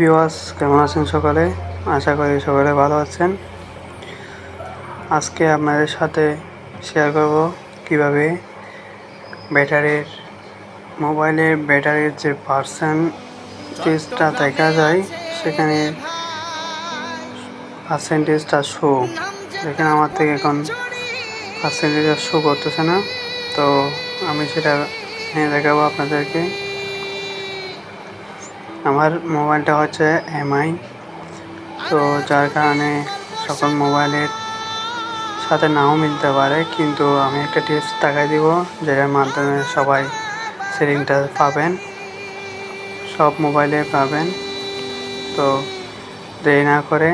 ভিওয়াস কেমন আছেন সকালে? আশা করি সকালে ভালো আছেন। আজকে আপনাদের সাথে শেয়ার করব কীভাবে ব্যাটারির মোবাইলের ব্যাটারির যে পার্সেন্টেজটা দেখা যায়, সেখানে পার্সেন্টেজটা শো দেখেন আমার থেকে এখন পার্সেন্টেজটা শো করতেছে না। তো আমি সেটা নিয়ে দেখাবো আপনাদেরকে। আমার মোবাইলটা হচ্ছে এমআই তো যার কারণে সকল মোবাইলের সাথে নাও মিলতে পারে, কিন্তু আমি একটা টিপস দেখাই দিব যেটার মাধ্যমে সবাই সেটিংটা পাবেন, সব মোবাইলে পাবেন। তো দেরি না করে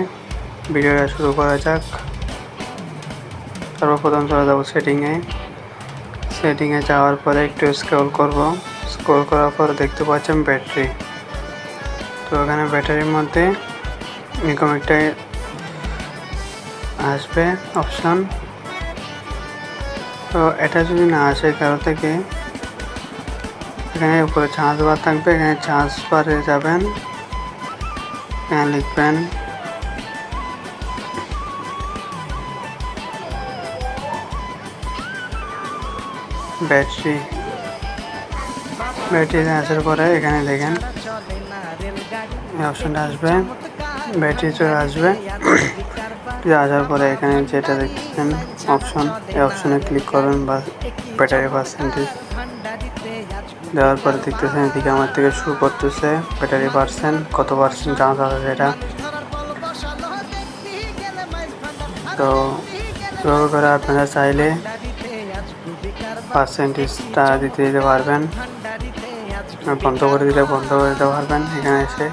ভিডিওটা শুরু করা যাক। সর্বপ্রথম চলে যাব সেটিংয়ে। সেটিংয়ে যাওয়ার পরে একটু স্ক্রল করব। স্ক্রল করার পর দেখতে পাচ্ছেন ব্যাটারি। তো এখানে ব্যাটারির মধ্যে এরকম একটা আসবে অপশন তো এটা যদি না আসে কারও থেকে, এখানে উপরে চার্জ বার থাকবে, এখানে চার্জ বারে যাবেন। এখানে লিখবেন ব্যাটারি ব্যাটারি আসার পরে এখানে দেখেন। অপশনটা আসবে। ব্যাটারি চলে আসবে। আসার পরে এখানে যেটা দেখছেন, অপশন, এই অপশনে ক্লিক করবেন বা ব্যাটারি পার্সেন্টেজ। দেওয়ার পরে দেখতেছেন এদিকে আমার থেকে শুরু করতেছে ব্যাটারি পার্সেন্ট, কত পার্সেন্ট চান্স আছে সেটা। তো এভাবে করে আপনারা চাইলে পার্সেন্টেজটা দিতে দিতে পারবেন। বন্ধ করে দিলে বন্ধ করে দিতে পারবেন। এখানে এসে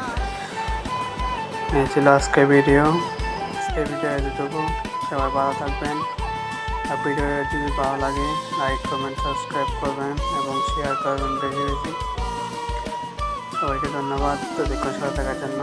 এই ছিল আজকে ভিডিও আজকে ভিডিও এতটুকু। সবাই ভালো থাকবেন। আর ভিডিও যদি ভালো লাগে লাইক কমেন্ট সাবস্ক্রাইব করবেন এবং শেয়ার করবেন বেশি বেশি। সবাইকে ধন্যবাদ। তো দেখুন সবাই থাকার জন্য।